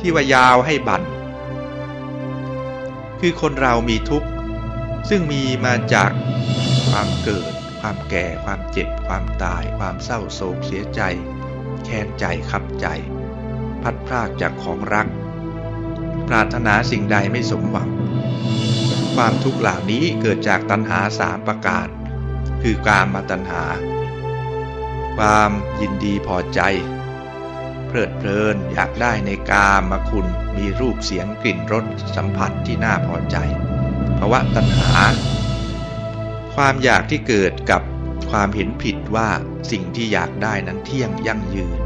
ที่ว่ายาวให้บันคือคนเรามีทุกข์ ซึ่งมีมาจากความเกิด ความแก่ ความเจ็บ ความตาย ความเศร้าโศกเสียใจ แค้นใจขับใจ พัดพรากจากของรัก ปรารถนาสิ่งใดไม่สมหวัง ความทุกข์เหล่านี้เกิดจากตัณหาสามประการ คือการมาตัณหา ความยินดีพอใจ เพลิดเพลินอยากได้ในกามมาคุณ มีรูปเสียงกลิ่นรสสัมผัสที่น่าพอใจภาวะตัณหา ความอยากที่เกิดกับความเห็นผิดว่าสิ่งที่อยากได้นั้นเที่ยงยั่งยืน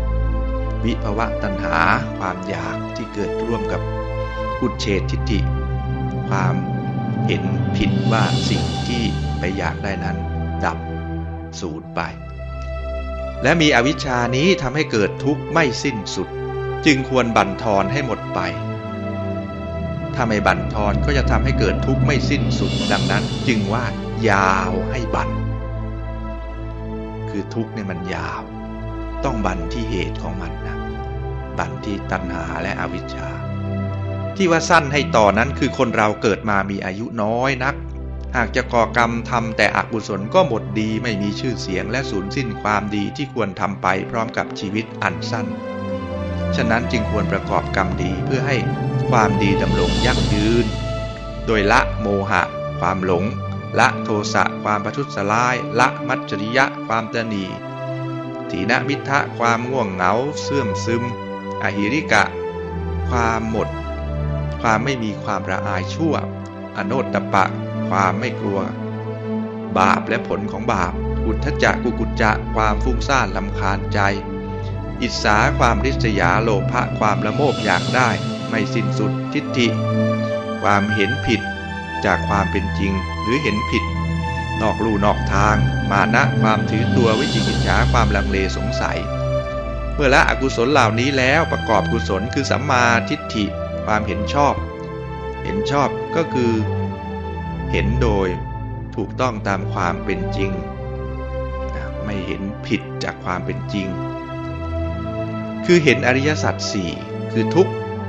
วิภาวะตัณหา ความอยากที่เกิดร่วมกับอุเฉททิฏฐิความเห็นผิดว่าสิ่งที่ไปอยากได้นั้น ดับสูญไป และมีอวิชชานี้ทำให้เกิดทุกข์ไม่สิ้นสุด จึงควรบั่นทอนให้หมดไป ถ้าไม่บั่นทอนก็จะทำให้เกิดทุกข์ไม่สิ้นสุด ดังนั้นจึงว่ายาวให้บั่นคือทุกข์เนี่ยมันยาว ต้องบั่นที่เหตุของมันนะบั่นที่ตัณหาและอวิชชา ที่ว่าสั้นให้ต่อนั้นคือคนเราเกิดมามีอายุน้อยนัก หากจะก่อกรรมทำแต่อกุศลก็หมดดีไม่มีชื่อเสียงและสูญสิ้นความดีที่ควรทำไปพร้อมกับชีวิตอันสั้น ฉะนั้นจึงควรประกอบกรรมดีเพื่อให้ความดีดำรงยั่งยืน โดยละโมหะ ความหลง ละโทสะความประทุษร้าย ละมัจจริยะความตนีถีนมิทะความง่วงเหงาเสื่อมซึม อหิริกะ ความหมด ความไม่มีความระอายชั่ว อโนตตปะ ความไม่กลัว บาปและผลของบาป อุทธจักกุกุจจะความฟุ้งซ่านลำคาญใจ อิสาความริษยาโลภะความละโมบอยากได้ ไม่สิ้นสุดทิฏฐิ ความเห็นผิดจากความเป็นจริงหรือเห็นผิด นอกลู่นอกทาง มานะความถือตัววิจิกิจฉาความลังเลสงสัย เมื่อละอกุศลเหล่านี้แล้วประกอบกุศลคือสัมมาทิฏฐิ ความเห็นชอบ เห็นชอบก็คือ เห็นโดยถูกต้องตามความเป็นจริง ไม่เห็นผิดจากความเป็นจริง คือเห็นอริยสัจสี่คือทุก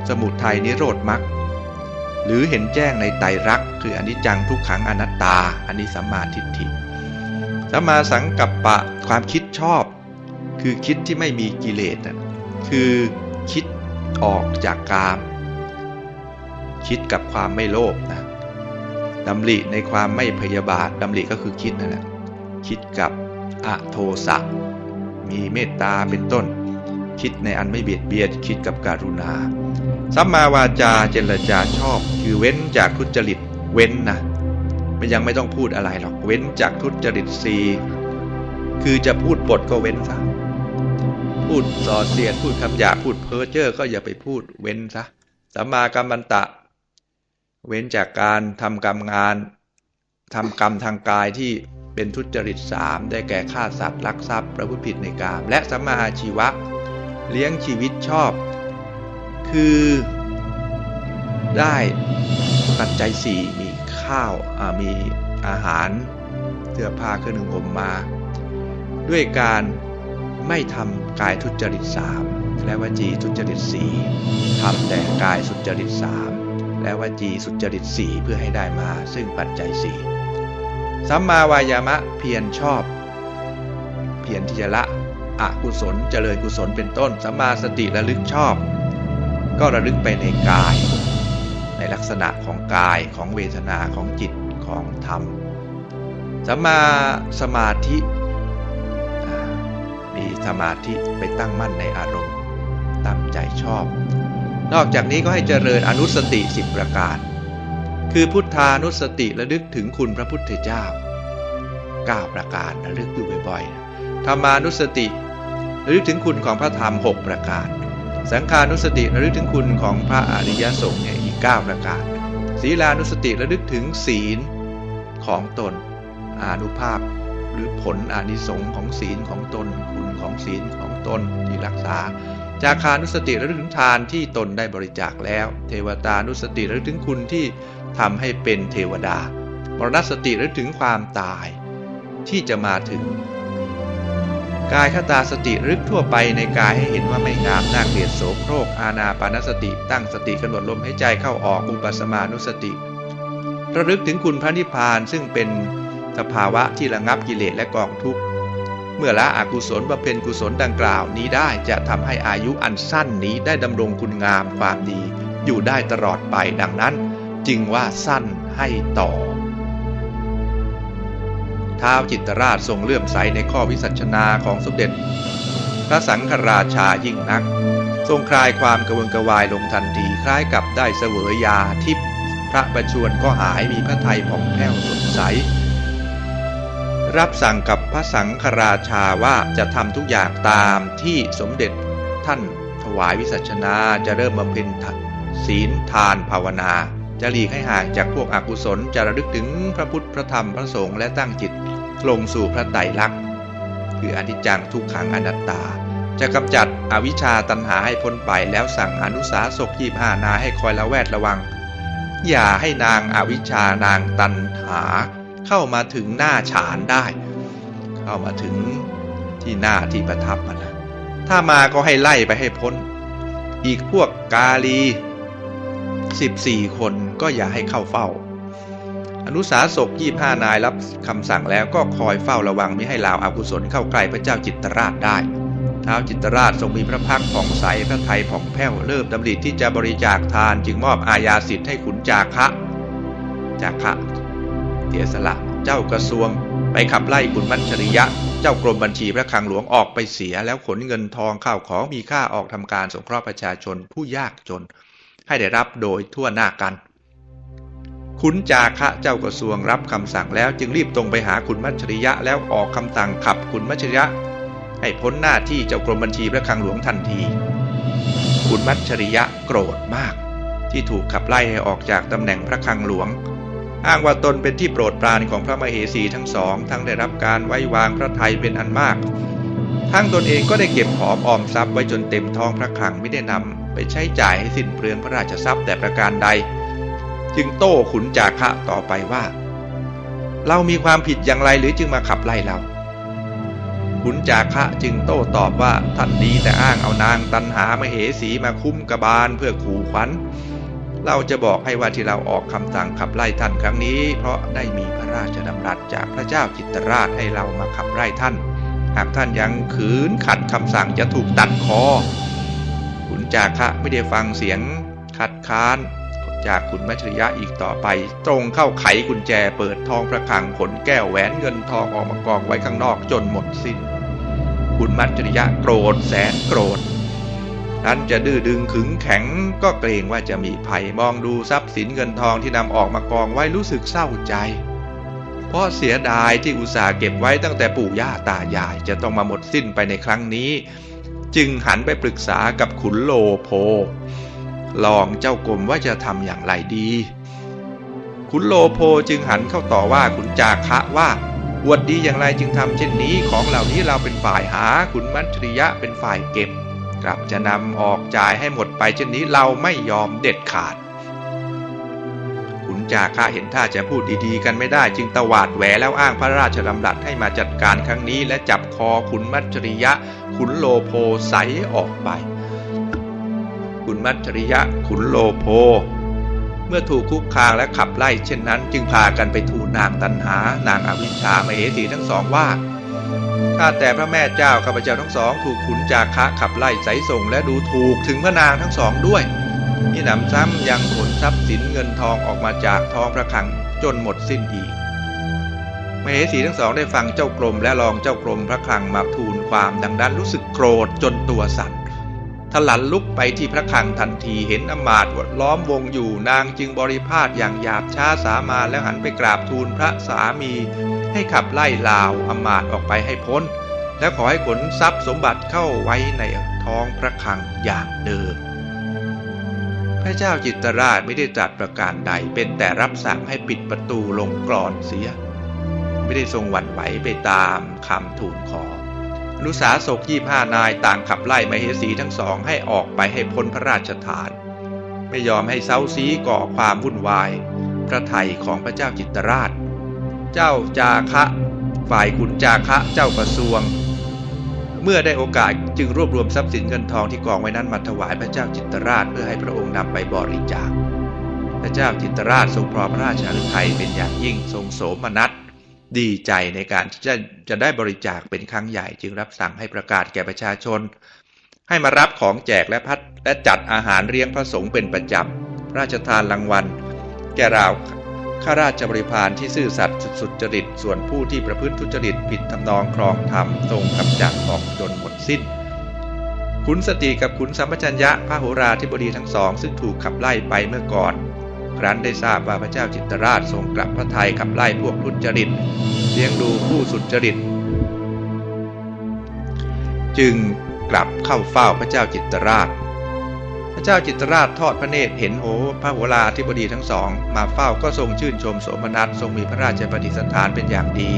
สมุทัยนิโรธมรรคหรือเห็นแจ้งในไตรลักษณ์คืออนิจจังทุกขังอนัตตา อันนี้สัมมาทิฏฐิสัมมาสังกัปปะความคิดชอบ คือคิดที่ไม่มีกิเลสคือคิดออกจากกาม คิดกับความไม่โลภนะ ดำริในความไม่พยาบาทดำริก็คือคิดนั่นแหละคิดกับอโทสะมีเมตตาเป็นต้น คิดในอันไม่เบียดเบียนคิดกับการุณาสัมมาวาจาเจรจาชอบ คือเว้นจากทุจริตเว้นนะมันยังไม่ต้องพูดอะไรหรอกเว้นจากทุจริตสีคือจะพูดบทก็เว้นซะพูดส่อเสียดพูดคำหยาพูดเพ้อเจ้อก็อย่าไปพูดเว้นซะสัมมากัมมันตะ เว้นจากการทำกรรมงานทำกรรมทางกายที่เป็นทุจริตสามได้แก่ฆ่าสัตว์ลักทรัพย์ ประพฤติผิดในกาม และสัมมาอาชีวะ เลี้ยงชีวิตชอบ คือได้ปัจจัยสี่มีข้าวมีอาหารเสื้อผ้าเครื่องนึ่งห่มมา ด้วยการไม่ทำกายทุจริตสามและวจีทุจริตสี่ทำแต่กายสุจริตสาม และวจีสุจริตสี่เพื่อให้ได้มาซึ่งปัจจัยสี่สัมมาวายามะเพียรชอบ เพียรที่จะละอกุศลเจริญกุศลเป็นต้นสัมมาสติระลึกชอบ ก็ระลึกไปในกาย ในลักษณะของกายของเวทนาของจิตของธรรมสัมมาสมาธิมีสมาธิไปตั้งมั่นในอารมณ์ตั้งใจชอบ นอกจากนี้ก็ให้เจริญอนุสติสิบประการ คือพุทธานุสติระลึกถึงคุณพระพุทธเจ้า 9 ประการระลึกอยู่บ่อยๆธรรมานุสติระลึกถึงคุณของพระธรรม 6 ประการ สังขานุสติระลึกถึงคุณของพระอริยสงฆ์เนี่ยอีก 9 ประการ ศีลานุสติระลึกถึงศีลของตนอานุภาพหรือผลอานิสงส์ของศีลของตน คุณของศีลของตนที่รักษา จาคานุสติระลึกถึงทานที่ตนได้บริจาคแล้ว เทวตานุสติระลึกถึงคุณที่ทำให้เป็นเทวดามรณสติระลึกถึงความตายที่จะมาถึง กายคตาสติรึกทั่วไปในกายให้เห็นว่าไม่งามน่าเกลียดโสโครกอาณาปานสติ ตั้งสติกำหนดลมหายใจเข้าออกอุปสมานุสติ ระลึกถึงคุณพระนิพพานซึ่งเป็นสภาวะที่ระงับกิเลสและกองทุกข์ เมื่อละอกุศลบำเพ็ญกุศลดังกล่าวนี้ได้จะทำให้อายุอันสั้นนี้ได้ดำรงคุณงามความดี อยู่ได้ตลอดไปดังนั้น จึงว่าสั้นให้ต่อท้าวจิตรราชทรงเลื่อมใสในข้อวิสัชนาของสมเด็จ พระสังฆราชายิ่งนัก ทรงคลายความกระวนกระวายลงทันทีคล้ายกับได้เสวยยาทิพย์พระประชวรก็หายมีพระไทยผ่องแผ้วสดใส รับสั่งกับพระสังฆราชาว่าจะทำทุกอย่างตามที่สมเด็จท่านถวายวิสัชนาจะเริ่มบำเพ็ญศีลทานภาวนา จะหลีกให้ห่างจากพวกอกุศลจะระลึกถึงพระพุทธพระธรรมพระสงฆ์และตั้งจิตลงสู่พระไตรลักษณ์คืออนิจจังทุกขังอนัตตา จะกำจัดอวิชชาตันหาให้พ้นไปแล้วสั่งอนุสาสกยี่ห้านาให้คอยละแวดระวัง อย่าให้นางอวิชชานางตันหา เข้ามาถึงหน้าฉานได้ เข้ามาถึงที่หน้าที่ประทับมันนะถ้ามาก็ให้ไล่ไปให้พ้น อีกพวกกาลี14คนก็อย่าให้เข้าเฝ้า อนุสาสกยี่ห้านายรับคำสั่งแล้วก็คอยเฝ้าระวังไม่ให้ลาวอากุศลเข้าใกล้พระเจ้าจิตรราชได้ท้าวจิตรราชทรงมีพระพักตร์ผ่องใสพระไทยผ่องแผ้วเริ่มดำริที่จะบริจาคทานจึงมอบอาญาสิทธิ์ให้ขุนจาคะจาคะ สียสละ เจ้ากระทรวง ไปขับไล่ขุนมัชริยะ เจ้ากรมบัญชีพระคลังหลวงออกไปเสียแล้วขนเงินทองข้าวของมีค่าออกทำการสงเคราะห์ประชาชนผู้ยากจน ให้ได้รับโดยทั่วหน้ากันขุนจาคะเจ้ากระทรวงรับคำสั่งแล้วจึงรีบตรงไปหาขุนมัชริยะแล้วออกคำสั่งขับขุนมัชริยะ ให้พ้นหน้าที่เจ้ากรมบัญชีพระคลังหลวงทันทีขุนมัชริยะโกรธมาก ที่ถูกขับไล่ให้ออกจากตำแหน่งพระคลังหลวง อ้างว่าตนเป็นที่โปรดปรานของพระมเหสีทั้งสอง ทั้งได้รับการไว้วางพระทัยเป็นอันมาก ทั้งตนเองก็ได้เก็บหอมออมทรัพย์ไว้จนเต็มท้องพระคลังไม่ได้นำไปใช้จ่ายให้สิ้นเปลืองพระราชทรัพย์แต่ประการใด จึงโต้ขุนจาคะต่อไปว่า เรามีความผิดอย่างไรหรือจึงมาขับไล่เราขุนจาคะจึงโต้ตอบว่าท่านดีแต่อ้างเอานางตันหามเหสีมาคุ้มกบาลเพื่อขู่ขวัญ เราจะบอกให้ว่าที่เราออกคำสั่งขับไล่ท่านครั้งนี้ เพราะได้มีพระราชดำรัสจากพระเจ้าจิตรราชให้เรามาขับไล่ท่าน หากท่านยังขืนขัดคำสั่งจะถูกตัดคอขุนจาคะไม่ได้ฟังเสียงคัดค้าน จากขุนมัชริยะอีกต่อไป ตรงเข้าไขกุญแจเปิดทองพระคังขนแก้วแหวนเงินทองออกมากองไว้ข้างนอกจนหมดสิน้นขุนมัชริยะโกรธแสนโกรธ นั้นจะดื้อดึงขึงแข็งก็เกรงว่าจะมีภัยมองดูทรัพย์สินเงินทองที่นำออกมากองไว้รู้สึกเศร้าใจ เพราะเสียดายที่อุตส่าห์เก็บไว้ตั้งแต่ปู่ย่าตายายจะต้องมาหมดสิ้นไปในครั้งนี้ จึงหันไปปรึกษากับขุนโลโพ ลองเจ้ากรมว่าจะทำอย่างไรดี ขุนโลโพจึงหันเข้าต่อว่าขุนจาคะว่าอวดดีอย่างไรจึงทำเช่นนี้ของเหล่านี้เราเป็นฝ่ายหาขุนมัชริยะเป็นฝ่ายเก็บ ลับจะนำออกจ่ายให้หมดไปเช่นนี้เราไม่ยอมเด็ดขาดขุนจาคะเห็นท่าจะพูดดีๆ กันไม่ได้ จึงตวาดแหวแล้วอ้างพระราชดำรัสให้มาจัดการครั้งนี้ และจับคอขุนมัชริยะ ขุนโลโพใสออกไป ขุนมัชริยะ ขุนโลโพ เมื่อถูกคุกคางและขับไล่เช่นนั้น จึงพากันไปทูลนางตันหานางอวิชชามเหสีทั้งสองว่า ข้าแต่พระแม่เจ้าข้าพเจ้าทั้งสอง ถูกขุนจาคะขับไล่ไสส่งและดูถูกถึงพระนางทั้งสองด้วยนี่หนำซ้ำยังขนทรัพย์สินเงินทองออกมาจากท้องพระคลังจนหมดสิ้นอีกมเหสีทั้งสองได้ฟังเจ้ากรมและรองเจ้ากรมพระคลังมาทูลความดังนั้นรู้สึกโกรธจนตัวสั่น ทลันลุกไปที่พระคลังทันทีเห็นอมาตย์ล้อมวงอยู่นางจึงบริพาทอย่างหยาบช้าสามาแล้วหันไปกราบทูลพระสามี ให้ขับไล่ลาวอมาตย์ออกไปให้พ้น และขอให้ขนทรัพย์สมบัติเข้าไว้ในท้องพระคลังอย่างเดิมพระเจ้าจิตรราชไม่ได้ตรัสประการใดเป็นแต่รับสั่งให้ปิดประตูลงกรอนเสีย ไม่ได้ทรงหวั่นไหวไปตามคำทูลขอ นุสาสกยี่ห้านายต่างขับไล่มเหสีทั้งสองให้ออกไปให้พ้นพระราชฐาน ไม่ยอมให้เซาซีก่อความวุ่นวาย พระไทยของพระเจ้าจิตรราช เจ้าจาคะ ฝ่ายขุนจาคะเจ้ากระทรวง เมื่อได้โอกาสจึงรวบรวมทรัพย์สินเงินทองที่กองไว้นั้นมาถวายพระเจ้าจิตรราชเพื่อให้พระองค์นำไปบริจาคพระเจ้าจิตรราชทรงพรพระราชาฤทัยเป็นอย่างยิ่งทรงโสมนัส ดีใจในการที่จะจะได้บริจาคเป็นครั้งใหญ่จึงรับสั่งให้ประกาศแก่ประชาชน ให้มารับของแจกและพัดและจัดอาหารเลี้ยงพระสงฆ์เป็นประจำราชทานรางวัล แก่ราวข้าราชบริพารที่ซื่อสัตย์สุจริต ส่วนผู้ที่ประพฤติทุจริตผิดทำนองครองธรรมทรงกำจัดออกจนหมดสิ้นขุนสติกับขุนสัมปชัญญะพระโหราธิบดีทั้งสอง ซึ่งถูกขับไล่ไปเมื่อก่อน ครั้นได้ทราบว่าพระเจ้าจิตรราชทรงกลับพระทัยขับไล่พวกทุจริตเลี้ยงดูผู้สุจริต จึงกลับเข้าเฝ้าพระเจ้าจิตรราช พระเจ้าจิตรราชทอดพระเนตรเห็นโหพระโหราธิบดีทั้งสอง มาเฝ้าก็ทรงชื่นชมโสมนัสทรงมีพระราชปฏิสถานเป็นอย่างดี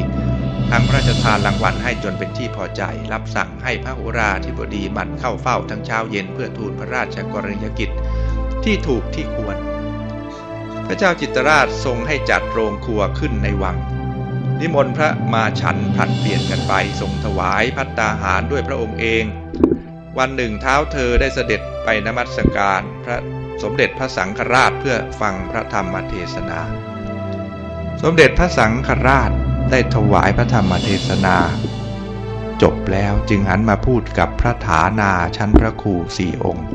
ทั้งพระราชทานรางวัลให้จนเป็นที่พอใจ รับสั่งให้พระโหราธิบดีหมั่นเข้าเฝ้าทั้งเช้าเย็นเพื่อทูลพระราชกรณียกิจที่ถูกที่ควร พระเจ้าจิตรราชทรงให้จัดโรงครัวขึ้นในวัง นิมนต์พระมาฉันผัดเปลี่ยนกันไปทรงถวายพัตตาหารด้วยพระองค์เอง วันหนึ่งเท้าเธอได้เสด็จไปนมัสการพระสมเด็จพระสังฆราชเพื่อฟังพระธรรมเทศนา สมเด็จพระสังฆราชได้ถวายพระธรรมเทศนา จบแล้วจึงหันมาพูดกับพระฐานาชั้นพระครูสี่องค์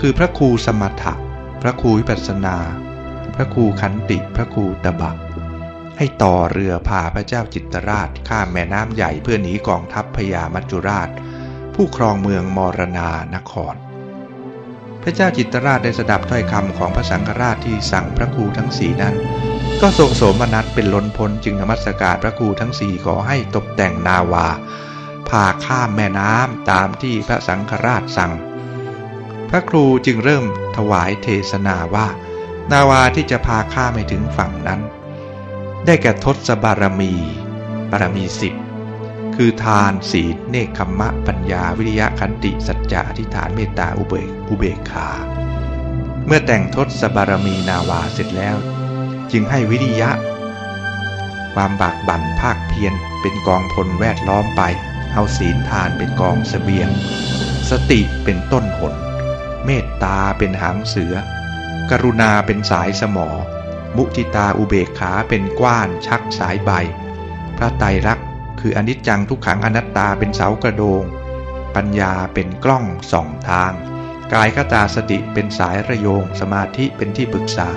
คือพระครูสมถะ พระครูวิปัสนา พระครูขันติพระครูตบะให้ต่อเรือพาพระเจ้าจิตรราชข้ามแม่น้ำใหญ่เพื่อหนีกองทัพพญามัจจุราช ผู้ครองเมืองมรณานคร พระเจ้าจิตรราชได้สดับถ้อยคำของพระสังฆราชที่สั่งพระครูทั้งสี่นั้น ก็ทรงโสมนัสเป็นล้นพ้นจึงนมัสการพระครูทั้งสี่ขอให้ตกแต่งนาวาพาข้ามแม่น้ำตามที่พระสังฆราชสั่ง พระครูจึงเริ่ม ถวายเทศนาว่า นาวาที่จะพาข้ามไปถึงฝั่งนั้น ได้แก่ทศบารมี บารมีสิบคือทานศีลเนคขมะปัญญาวิริยะขันติสัจจะอธิฐานเมตตาอุเบกอุเบกขา เมื่อแต่งทศบารมีนาวาเสร็จแล้ว จึงให้วิริยะ ความบากบั่นภาคเพียรเป็นกองพลแวดล้อมไป เอาศีลทานเป็นกองสเสบียง สติเป็นต้นหน เมตตาเป็นหางเสือ กรุณาเป็นสายสมอ มุทิตาอุเบกขาเป็นกว้านชักสายใบ พระไตรลักษณ์คืออนิจจังทุกขังอนัตตาเป็นเสากระโดง ปัญญาเป็นกล้องส่องทาง กายคตาสติเป็นสายระโยง สมาธิเป็นที่ปรึกษา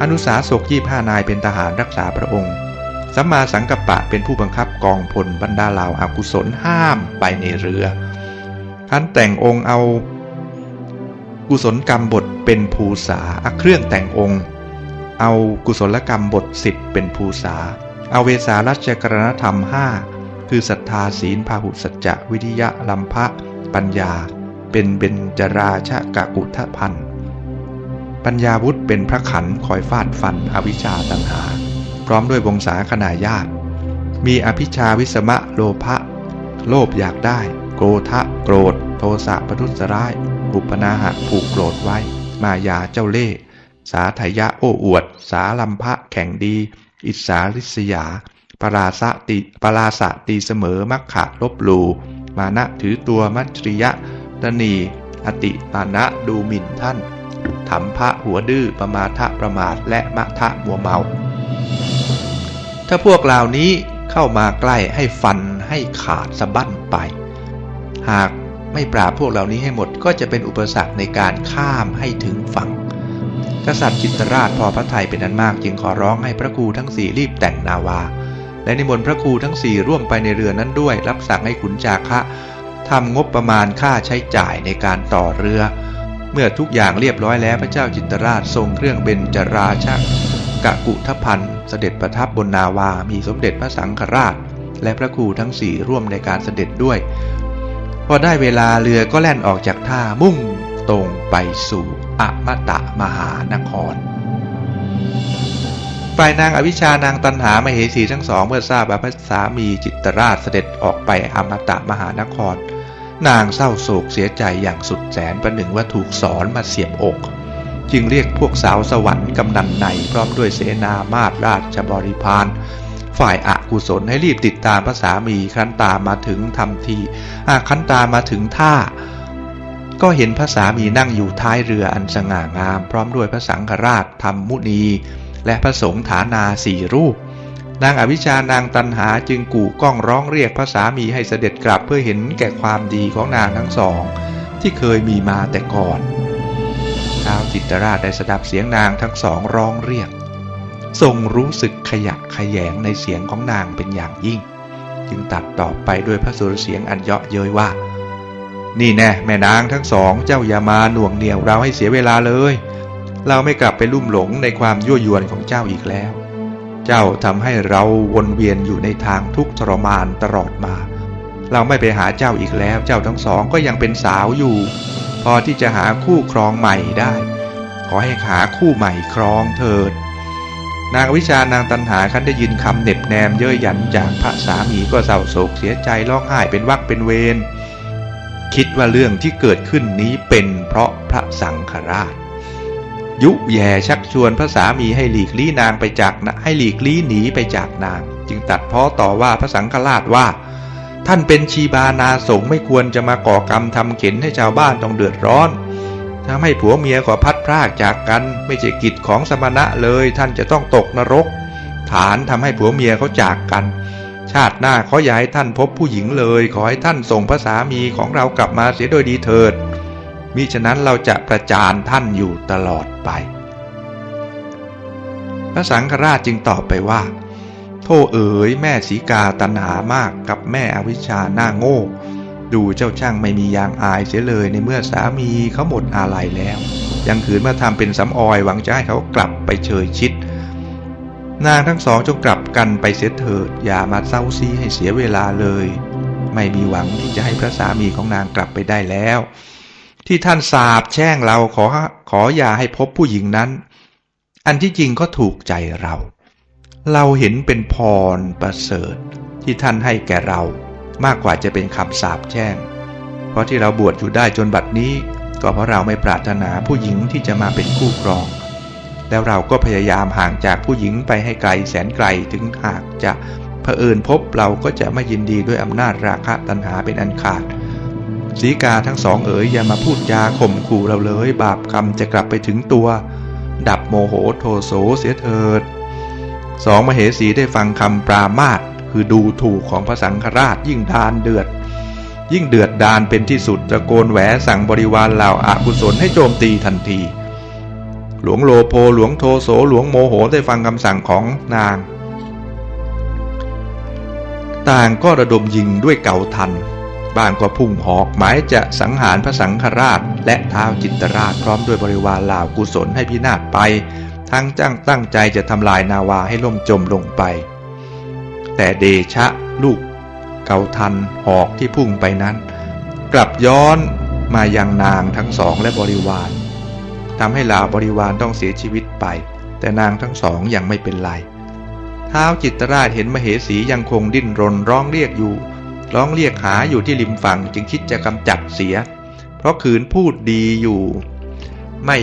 อนุสาสกยี่ห้านายเป็นทหารรักษาพระองค์สัมมาสังกัปปะเป็นผู้บังคับกองพลบรรดาเหล่าอากุศลห้ามไปในเรือท่านแต่งองค์เอา กุศลกรรมบทเป็นภูษาเครื่องแต่งองค์ เอากุศลกรรมบทสิบเป็นภูษาเอาเวสารัชกรณธรรมห้าคือศรัทธาศีลพาหุสัจจะวิริยะลัมภะปัญญา เป็นเบญจราชกะกุทพันธ์ปัญญาวุธเป็นพระขันคอยฟาดฟันอวิชชาตัณหา พร้อมด้วยวงศาคณาญาติ มีอภิชาวิสมะโลภะ โลภอยากได้ โกรธะโกรธ โทสะประทุษร้าย อุปนาหะผูกโกรธไว้ มายาเจ้าเล่ห์สาทยะโอ้อวด สาลัมภะแข่งดี อิสาลิษยาปราสะติปราสะตีเสมอมักขะลบลู มานะถือตัวมัจริยะตนี อติมานะดูหมิ่นท่านถมพระหัวดื้อประมาทะประมาทและมะทะมัวเมา ถ้าพวกเหล่านี้เข้ามาใกล้ให้ฟันให้ขาดสะบั้นไป หาก ไม่ปราบพวกเหล่านี้ให้หมดก็จะเป็นอุปสรรคในการข้ามให้ถึงฝั่ง กษัตริย์จิตรราชพอพระทัยเป็นอันมากจึงขอร้องให้พระครูทั้งสี่รีบแต่งนาวา และนิมนต์พระครูทั้งสี่ร่วมไปในเรือนั้นด้วย รับสั่งให้ขุนจาคะทำงบประมาณค่าใช้จ่ายในการต่อเรือ เมื่อทุกอย่างเรียบร้อยแล้วพระเจ้าจิตรราชทรงเครื่องเบญจราชกะกุทพันธ์เสด็จประทับบนนาวา มีสมเด็จพระสังฆราช และพระครูทั้งสี่ร่วมในการเสด็จด้วย พอได้เวลาเรือก็แล่นออกจากท่ามุ่งตรงไปสู่อมตะมหานคร ฝ่ายนางอวิชานางตันหามเหสีทั้งสอง เมื่อทราบว่าพระสามีจิตรราชเสด็จออกไปอมตะมหานคร นางเศร้าโศกเสียใจอย่างสุดแสนประหนึ่งว่าถูกสอนมาเสียบอก จึงเรียกพวกสาวสวรรค์กำนันในพร้อมด้วยเสนามาตราชบริพาร ฝ่ายอากุศลให้รีบติดตามพระสามีคันตามมาถึงทำทีอาคันตามมาถึงท่า ก็เห็นพระสามีนั่งอยู่ท้ายเรืออันสง่างาม พร้อมด้วยพระสังฆราชธรรมมุนี และพระสงฆ์ฐานาสี่รูป นางอวิชานางตันหาจึงกู่ก้องร้องเรียกพระสามีให้เสด็จกลับเพื่อเห็นแก่ความดีของนางทั้งสอง ที่เคยมีมาแต่ก่อนท้าวจิตรราชได้สดับเสียงนางทั้งสองร้องเรียก ทรงรู้สึกขยักขยแงในเสียงของนางเป็นอย่างยิ่ง จึงตัดตอบไปด้วยพระสุรเสียงอันเยาะเย้ยว่า นี่แน่แม่นางทั้งสองเจ้าอย่ามาหน่วงเหนี่ยวเราให้เสียเวลาเลย เราไม่กลับไปลุ่มหลงในความยั่วยวนของเจ้าอีกแล้ว เจ้าทำให้เราวนเวียนอยู่ในทางทุกข์ทรมานตลอดมา เราไม่ไปหาเจ้าอีกแล้ว เจ้าทั้งสองก็ยังเป็นสาวอยู่ พอที่จะหาคู่ครองใหม่ได้ ขอให้หาคู่ใหม่ครองเถิด นางวิชานางตันหาคันได้ยินคำเหน็บแนมเย้ยหยันจากพระสามีก็เศร้าโศกเสียใจร้องไห้เป็นวักเป็นเวรคิดว่าเรื่องที่เกิดขึ้นนี้เป็นเพราะพระสังฆราช ยุแย่ชักชวนพระสามีให้หลีกลี่นางไปจากนะให้หลีกลี่หนีไปจากนาง จึงตัดพ้อต่อว่าพระสังฆราชว่า ท่านเป็นชีบานาสงไม่ควรจะมาก่อกรรมทำเข็นให้ชาวบ้านต้องเดือดร้อน ทำให้ผัวเมียขอพัดพรากจากกัน ไม่ใช่กิจของสมณะเลย ท่านจะต้องตกนรก ฐานทำให้ผัวเมียเขาจากกัน ชาติหน้าขออย่าให้ท่านพบผู้หญิงเลย ขอให้ท่านส่งพระสามีของเรากลับมาเสียโดยดีเถิดมิฉะนั้นเราจะประจานท่านอยู่ตลอดไป พระสังฆราชจึงตอบไปว่าโทษเอ๋ยแม่สีกาตันหามากกับแม่อวิชชาหน้าโง่ ดูเจ้าช่างไม่มียางอายเสียเลยในเมื่อสามีเขาหมดอาลัยแล้ว ยังขืนมาทำเป็นสำออยหวังจะให้เขากลับไปเชยชิด นางทั้งสองจงกลับกันไปเสียเถิด อย่ามาเศร้าซีให้เสียเวลาเลย ไม่มีหวังที่จะให้พระสามีของนางกลับไปได้แล้ว ที่ท่านสาบแช่งเราขอขออย่าให้พบผู้หญิงนั้น อันที่จริงก็ถูกใจเรา เราเห็นเป็นพรประเสริฐที่ท่านให้แก่เรา มากกว่าจะเป็นคำสาปแช่ง เพราะที่เราบวชอยู่ได้จนบัดนี้ ก็เพราะเราไม่ปรารถนาผู้หญิงที่จะมาเป็นคู่ครอง แล้วเราก็พยายามห่างจากผู้หญิงไปให้ไกลแสนไกลถึงหากจะเผอิญพบเราก็จะไม่ยินดีด้วยอำนาจราคะตัณหาเป็นอันขาดสีกาทั้งสองเอ๋ยอย่ามาพูดจาข่มขู่เราเลย บาปกรรมจะกลับไปถึงตัว ดับโมโหโทโสเสียเถิดสองมเหสีได้ฟังคำปรามาส คือดูถูกของพระสังฆราชยิ่งดานเดือด ยิ่งเดือดดานเป็นที่สุดตะโกนแหวสั่งบริวารเหล่าอากุศลให้โจมตีทันที หลวงโลโพหลวงโทโสหลวงโมโหได้ฟังคำสั่งของนาง ต่างก็ระดมยิงด้วยเก่าทันบ้างก็พุ่งหอกหมายจะสังหารพระสังฆราช และท้าวจิตรราชพร้อมด้วยบริวารเหล่ากุศลให้พินาศไป ทั้งจ้างตั้งใจจะทำลายนาวาให้ล่มจมลงไป แต่เดชะลูก เกาทันหอกที่พุ่งไปนั้น กลับย้อนมายังนางทั้งสองและบริวารทำให้ลาบริวารต้องเสียชีวิตไป แต่นางทั้งสองยังไม่เป็นไรท้าวจิตราชเห็นมเหสียังคงดิ้นรนร้องเรียกอยู่ ร้องเรียกหาอยู่ที่ริมฝั่งจึงคิดจะกำจัดเสีย เพราะขืนพูดดีอยู่ไม่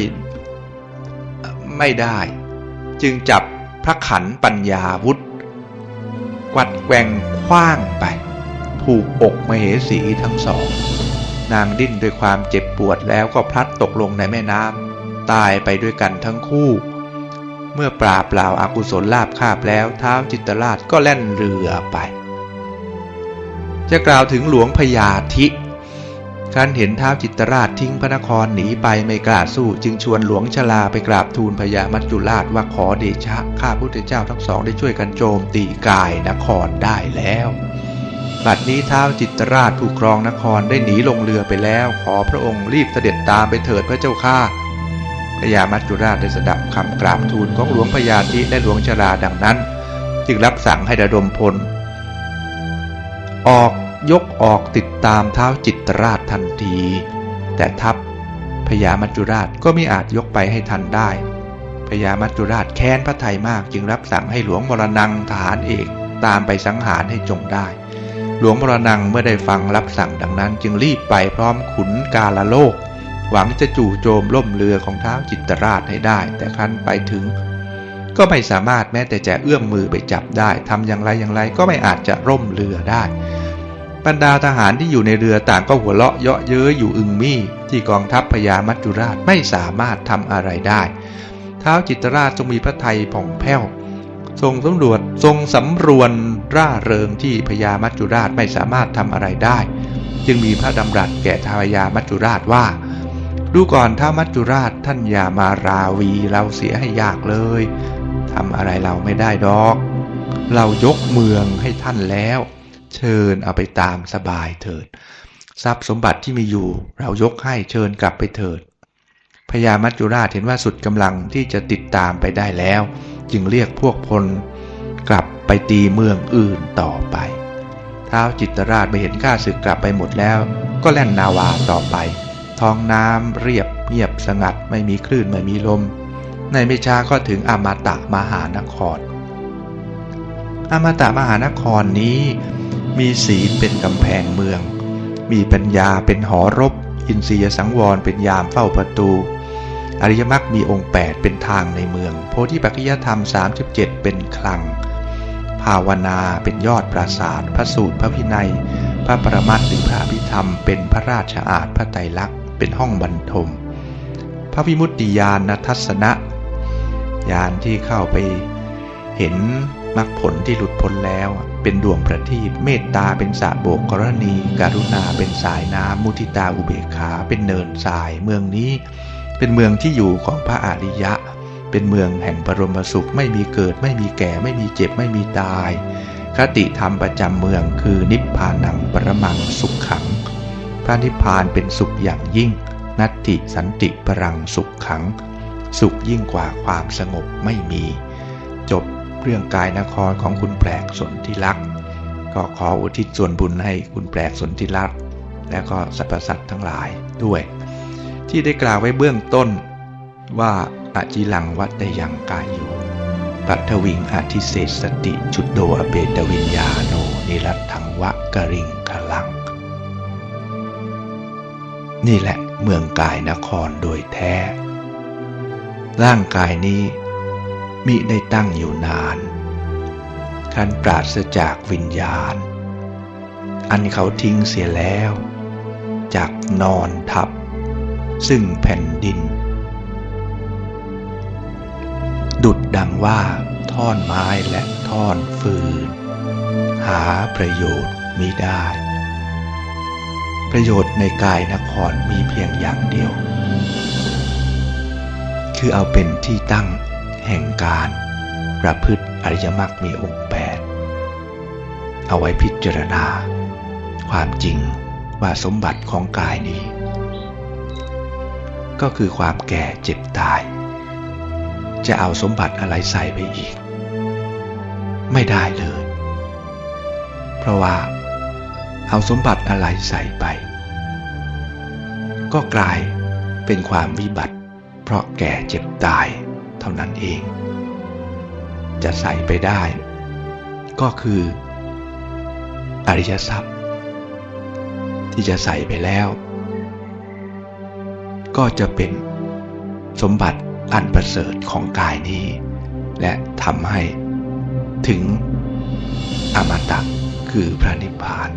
ไม่ได้ จึงจับพระขันปัญญาวุธก วัดแกว่งคว้างไป ถูกอกมเหสีทั้งสอง นางดิ้นด้วยความเจ็บปวดแล้วก็พลัดตกลงในแม่น้ำตายไปด้วยกันทั้งคู่ เมื่อปราบเปล่าอากุศลลาบคาบแล้วเท้าจิตรราชก็แล่นเรือไป จะกล่าวถึงหลวงพญาธิ ครั้นเห็นท้าวจิตรราชทิ้งพระนครหนีไปไม่กล้าสู้ จึงชวนหลวงชลาไปกราบทูลพญามัจจุราชว่าขอเดชะข้าพุทธเจ้าทั้งสองได้ช่วยกันโจมตีกายนครได้แล้วบัดนี้ท้าวจิตราชผู้ครองนครได้หนีลงเรือไปแล้ว ขอพระองค์รีบเสด็จตามไปเถิดพระเจ้าข้าพญามัจจุราชได้สดับคำกราบทูลของหลวงพญาธิและหลวงชลาดังนั้น จึงรับสั่งให้ระดมพล ออก ยกออกติดตามเท้าจิตรราชทันที แต่ทัพพญามัจจุราชก็ไม่อาจยกไปให้ทันได้ พญามัจจุราชแค้นพระไทยมากจึงรับสั่งให้หลวงมรณังทหารเอกตามไปสังหารให้จงได้ หลวงมรณังเมื่อได้ฟังรับสั่งดังนั้นจึงรีบไปพร้อมขุนกาลโลก หวังจะจู่โจมล่มเรือของเท้าจิตรราชให้ได้ แต่ครั้นไปถึง ก็ไม่สามารถแม้แต่จะเอื้อมมือไปจับได้ทำอย่างไรอย่างไรก็ไม่อาจจะร่มเรือได้ บรรดาทหารที่อยู่ในเรือต่างก็หัวเราะเยาะเย้ยอยู่อึงมี่ ที่กองทัพพญามัจจุราชไม่สามารถทำอะไรได้เท้าวจิตรราชทรงมีพระทัยผ่องแผ้ว ทรงสำรวจทรงสำรวนร่าเริงที่พญามัจจุราชไม่สามารถทำอะไรได้ จึงมีพระดำรัสแก่ทายามัจจุราชว่าดูก่อนท้ามัจจุราชท่านอย่ามาราวีเราเสียให้ยากเลยทำอะไรเราไม่ได้ดอก เรายกเมืองให้ท่านแล้ว เชิญเอาไปตามสบายเถิด ทรัพย์สมบัติที่มีอยู่ เรายกให้เชิญกลับไปเถิดพญามัจจุราชเห็นว่าสุดกำลังที่จะติดตามไปได้แล้ว จึงเรียกพวกพลกลับไปตีเมืองอื่นต่อไปท้าวจิตรราชไปเห็นข้าศึกกลับไปหมดแล้ว ก็แล่นนาวาต่อไป ท้องน้ำเรียบเงียบสงัดไม่มีคลื่นไม่มีลม ในไม่ช้าก็ถึงอมตะมหานครอมตะมหานครนี้ มีศีลเป็นกำแพงเมือง มีปัญญาเป็นหอรบ อินทรียสังวรเป็นยามเฝ้าประตู อริยมรรคมีองค์ 8 เป็นทางในเมือง โพธิปัจจยธรรม 37 เป็นคลัง ภาวนาเป็นยอดปราสาท พระสูตรพระพินัย พระประมัติหรือพระอภิธรรม เป็นพระราชอาณพระไตรลักษณ์ เป็นห้องบรรทม พระวิมุตติญาณทัศนะญาณที่เข้าไปเห็นมรรคผลที่หลุดพ้นแล้ว เป็นดวงประทีปเมตตาเป็นสระโบกกรณีการุณาเป็นสายน้ำมุทิตาอุเบกขา เป็นเนินทราย เมืองนี้ เป็นเมืองที่อยู่ของพระอริยะ เป็นเมืองแห่งปรมสุขไม่มีเกิด ไม่มีแก่ไม่มีเจ็บไม่มีตาย คติธรรมประจำเมืองคือนิพพานังปรมังสุขขัง พระนิพพานเป็นสุขอย่างยิ่ง นัตติสันติปรังสุขขัง สุขยิ่งกว่าความสงบไม่มี จบ เรื่องกายนครของคุณแปลกสนธิลักษ์ก็ขออุทิศส่วนบุญให้คุณแปลกสนธิลักษ์และก็สรรพสัตว์ทั้งหลายด้วย ที่ได้กล่าวไว้เบื้องต้นว่าอาจิลังวัดได้ยังกายอยู่ปัทวิงอาทิเศษสติจุดโดอเบตวิญญาโนนิรัตถังวะกริงคลัง นี่แหละเมืองกายนครโดยแท้ ร่างกายนี้ มิได้ตั้งอยู่นานคันปราศจากวิญญาณ อันเขาทิ้งเสียแล้ว จากนอนทับ ซึ่งแผ่นดิน ดุดดังว่าท่อนไม้และท่อนฟืน หาประโยชน์มิได้ ประโยชน์ในกายนครมีเพียงอย่างเดียว คือเอาเป็นที่ตั้ง แห่งการประพฤติอริยมรรคมีองค์แปดเอาไว้พิจารณา ความจริงว่าสมบัติของกายนี้ ก็คือความแก่เจ็บตาย จะเอาสมบัติอะไรใส่ไปอีก ไม่ได้เลย เพราะว่าเอาสมบัติอะไรใส่ไป ก็กลายเป็นความวิบัติ เพราะแก่เจ็บตาย เท่านั้นเอง จะใส่ไปได้ ก็คือ อริยทรัพย์ ที่จะใส่ไปแล้ว ก็จะเป็นสมบัติอันประเสริฐของกายนี้ และทำให้ถึงอมตะคือพระนิพพาน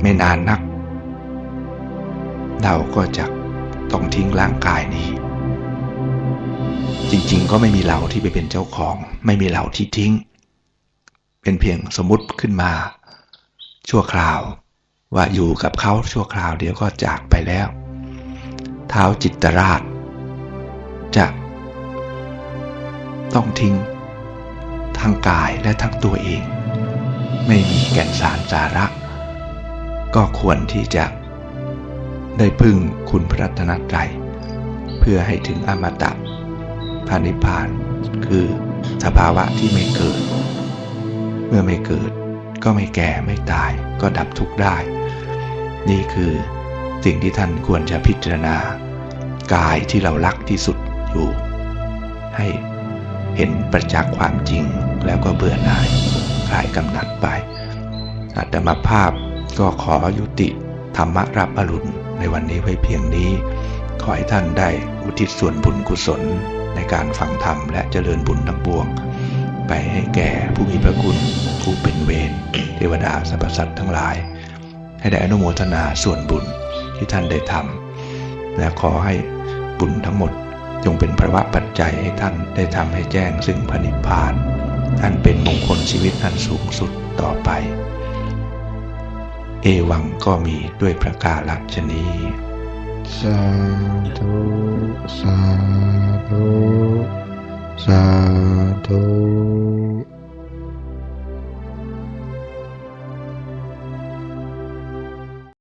ไม่นานนัก เราก็จะต้องทิ้งร่างกายนี้ จริง ๆ ก็ไม่มีเราที่ไปเป็นเจ้าของ ไม่มีเราที่ทิ้ง เป็นเพียงสมมุติขึ้นมา ชั่วคราว ว่าอยู่กับเขาชั่วคราวเดี๋ยวก็จากไปแล้ว เท้าจิตตราช จะ ต้องทิ้ง ทั้งกายและทั้งตัวเอง ไม่มีแก่นสารสาระ ก็ควรที่จะ ได้พึ่งคุณพระรัตนตรัยเพื่อให้ถึงอมตะ พานิพพาน คือสภาวะที่ไม่เกิด เมื่อไม่เกิด ก็ไม่แก่ไม่ตาย ก็ดับทุกข์ได้ นี่คือสิ่งที่ท่านควรจะพิจารณา กายที่เรารักที่สุดอยู่ ให้เห็นประจักษ์ความจริงแล้วก็เบื่อหน่ายคลายกำหนัดไปอาตมาภาพก็ขอยุติธรรมรับอรุณในวันนี้ไว้เพียงนี้ ขอให้ท่านได้อุทิศส่วนบุญกุศล ในการฟังธรรมและเจริญบุญทั้งปวง ไปให้แก่ผู้มีพระคุณผู้เป็นเวรเทวดาสรรพสัตว์ทั้งหลาย ให้ได้อนุโมทนาส่วนบุญที่ท่านได้ทำและขอให้บุญทั้งหมดจงเป็นพระวะปัจจัยให้ท่านได้ทำให้แจ้งซึ่งพระนิพพานอันเป็นมงคลชีวิตอันสูงสุดต่อไป เอวังก็มีด้วยประกาศชนี้ สาธุสาธุสาธุ